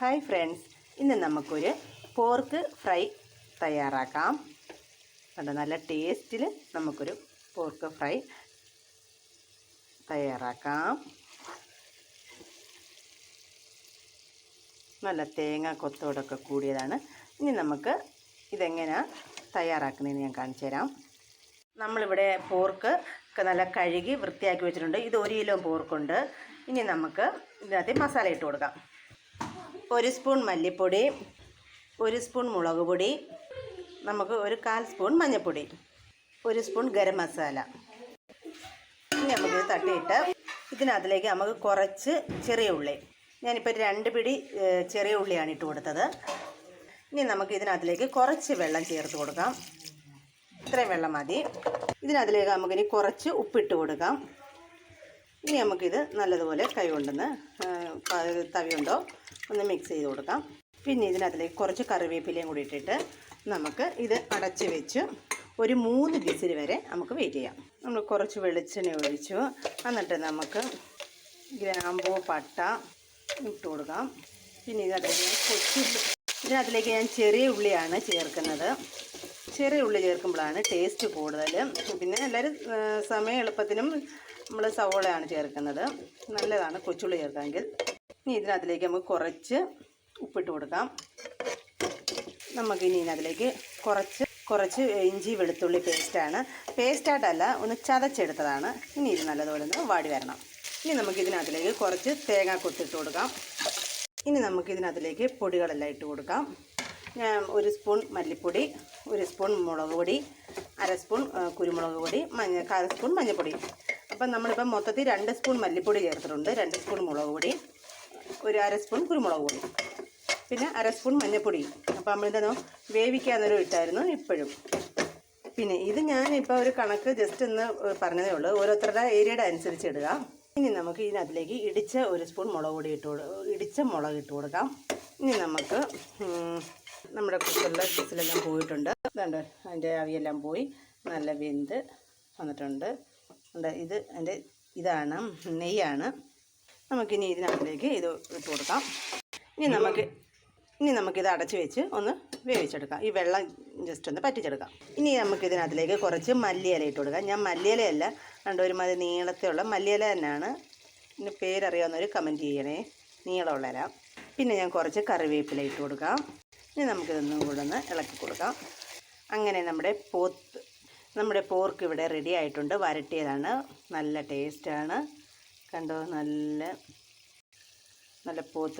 Hi friends ഇന്ന് നമുക്കൊരു pork fry തയ്യാറാക്കാം. കണ്ടോ? നല്ല ടേസ്റ്റിൽ നമുക്കൊരു പോർക്ക് ഫ്രൈ തയ്യാറാക്കാം. നല്ല തേങ്ങ കൊത്തോടൊക്കെ കൂടിയതാണ്. ഇനി നമുക്ക് ഇതെങ്ങനെയാണ് തയ്യാറാക്കുന്നതെന്ന് ഞാൻ കാണിച്ചു തരാം. നമ്മളിവിടെ പോർക്ക് ഒക്കെ നല്ല കഴുകി വൃത്തിയാക്കി വെച്ചിട്ടുണ്ട്. ഇത് ഒരു കിലോ പോർക്കുണ്ട് ഇനി നമുക്ക് ഇതിനകത്ത് മസാല ഇട്ട് കൊടുക്കാം. ഒരു സ്പൂൺ മല്ലിപ്പൊടി ഒരു സ്പൂൺ മുളക് പൊടി നമുക്ക് ഒരു കാൽ സ്പൂൺ മഞ്ഞൾപ്പൊടി ഒരു സ്പൂൺ ഗരം മസാല. ഇനി നമുക്ക് തട്ടിയിട്ട് ഇതിനകത്തിലേക്ക് നമുക്ക് കുറച്ച് ചെറിയ ഉള്ളി. ഞാനിപ്പോൾ രണ്ട് പിടി ചെറിയ ഉള്ളിയാണ് ഇട്ട് കൊടുത്തത്. ഇനി നമുക്ക് ഇതിനകത്തിലേക്ക് കുറച്ച് വെള്ളം ചേർത്ത് കൊടുക്കാം. ഇത്രയും വെള്ളം മതി. ഇതിനകത്തിലേക്ക് നമുക്കിനി കുറച്ച് ഉപ്പിട്ട് കൊടുക്കാം. ഇനി നമുക്കിത് നല്ലതുപോലെ കൈ കൊണ്ടൊന്ന് ആ, തവി കൊണ്ടോ ഒന്ന് മിക്സ് ചെയ്ത് കൊടുക്കാം. പിന്നെ ഇതിനകത്തിലേക്ക് കുറച്ച് കറിവേപ്പിലയും കൂടി ഇട്ടിട്ട് നമുക്ക് ഇത് അടച്ച് വെച്ച് ഒരു മൂന്ന് വിസിൽ വരെ നമുക്ക് വെയിറ്റ് ചെയ്യാം. നമ്മൾ കുറച്ച് വെളിച്ചെണ്ണ ഒഴിച്ചു. എന്നിട്ട് നമുക്ക് ഗ്രാമ്പൂ പട്ട ഇട്ട് കൊടുക്കാം. പിന്നെ ഇതിനകത്തേക്ക് കൊച്ചുള്ളി ഇതിനകത്തിലേക്ക് ഞാൻ ചെറിയ ഉള്ളിയാണ് ചേർക്കുന്നത്. ചെറിയ ഉള്ളി ചേർക്കുമ്പോഴാണ് ടേസ്റ്റ് കൂടുതൽ. പിന്നെ എല്ലാവരും സമയ എളുപ്പത്തിനും നമ്മൾ സവോളയാണ് ചേർക്കുന്നത്. നല്ലതാണ് കൊച്ചുള്ളി ചേർക്കാമെങ്കിൽ. ഇനി ഇതിനകത്തിലേക്ക് നമുക്ക് കുറച്ച് ഉപ്പിട്ട് കൊടുക്കാം. നമുക്കിനി ഇതിനകത്തിലേക്ക് കുറച്ച് കുറച്ച് ഇഞ്ചി വെളുത്തുള്ളി പേസ്റ്റാണ് പേസ്റ്റായിട്ടല്ല ഒന്ന് ചതച്ചെടുത്തതാണ്. ഇനി ഇത് നല്ലതുപോലെ ഒന്ന് വാടി വരണം. ഇനി നമുക്ക് ഇതിനകത്തിലേക്ക് കുറച്ച് തേങ്ങ കൊത്തിട്ട് കൊടുക്കാം. ഇനി നമുക്ക് ഇതിനകത്തിലേക്ക് പൊടികളെല്ലാം ഇട്ട് കൊടുക്കാം. ഞാൻ ഒരു സ്പൂൺ മല്ലിപ്പൊടി ഒരു സ്പൂൺ മുളക് പൊടി അര സ്പൂൺ കുരുമുളക് പൊടി മഞ്ഞ കാൽ സ്പൂൺ മഞ്ഞൾപ്പൊടി അപ്പം നമ്മളിപ്പം മൊത്തത്തിൽ രണ്ട് സ്പൂൺ മല്ലിപ്പൊടി ചേർത്തിട്ടുണ്ട് രണ്ട് സ്പൂൺ മുളക് പൊടി ഒരു അര സ്പൂൺ കുരുമുളക് പൊടി. പിന്നെ അര സ്പൂൺ മഞ്ഞൾപ്പൊടി അപ്പോൾ നമ്മളിതെന്നോ വേവിക്കാന്നൊരു ഇട്ടായിരുന്നു ഇപ്പോഴും. പിന്നെ ഇത് ഞാൻ ഇപ്പോൾ ഒരു കണക്ക് ജസ്റ്റ് ഒന്ന് പറഞ്ഞതേ ഉള്ളൂ. ഓരോരുത്തരുടെ ഏരിയയുടെ അനുസരിച്ച് ഇടുക. ഇനി നമുക്ക് ഇതിനകത്തിലേക്ക് ഇടിച്ച ഒരു സ്പൂൺ മുളക് പൊടി ഇട്ട് ഇടിച്ച മുളക് ഇട്ട് കൊടുക്കാം. ഇനി നമുക്ക് നമ്മുടെ കുക്കറിലെ വിസിലെല്ലാം പോയിട്ടുണ്ട്. വേണ്ട അതിന്റെ അവിയെല്ലാം പോയി നല്ല വെന്ത് വന്നിട്ടുണ്ട്. ഇത് എന്റെ ഇതാണ് നെയ്യാണ്. നമുക്കിനി ഇതിനകത്തേക്ക് ഇത് ഇട്ട് കൊടുക്കാം. ഇനി നമുക്ക് ഇനി നമുക്കിത് അടച്ച് വെച്ച് ഒന്ന് വേവിച്ചെടുക്കാം. ഈ വെള്ളം ജസ്റ്റ് ഒന്ന് പറ്റിച്ചെടുക്കാം. ഇനി നമുക്ക് ഇതിനകത്തിലേക്ക് കുറച്ച് മല്ലിയില ഇട്ട് കൊടുക്കാം. ഞാൻ മല്ലിയിലയല്ല കണ്ട ഒരുമാതിരി നീളത്തിലുള്ള മല്ലിയില തന്നെയാണ്. ഇതിന് പേരറിയാവുന്നവർ കമന്റ് ചെയ്യണേ. നീളമുള്ള പിന്നെ ഞാൻ കുറച്ച് കറിവേപ്പില ഇട്ട് കൊടുക്കാം. ഇനി നമുക്കിതൊന്നും കൂടെ ഒന്ന് ഇളക്കി കൊടുക്കാം. അങ്ങനെ നമ്മുടെ പോത്ത് നമ്മുടെ പോർക്ക് ഇവിടെ റെഡി ആയിട്ടുണ്ട്. വരട്ടിയതാണ്. നല്ല ടേസ്റ്റാണ് കണ്ടോ? നല്ല നല്ല പോത്ത്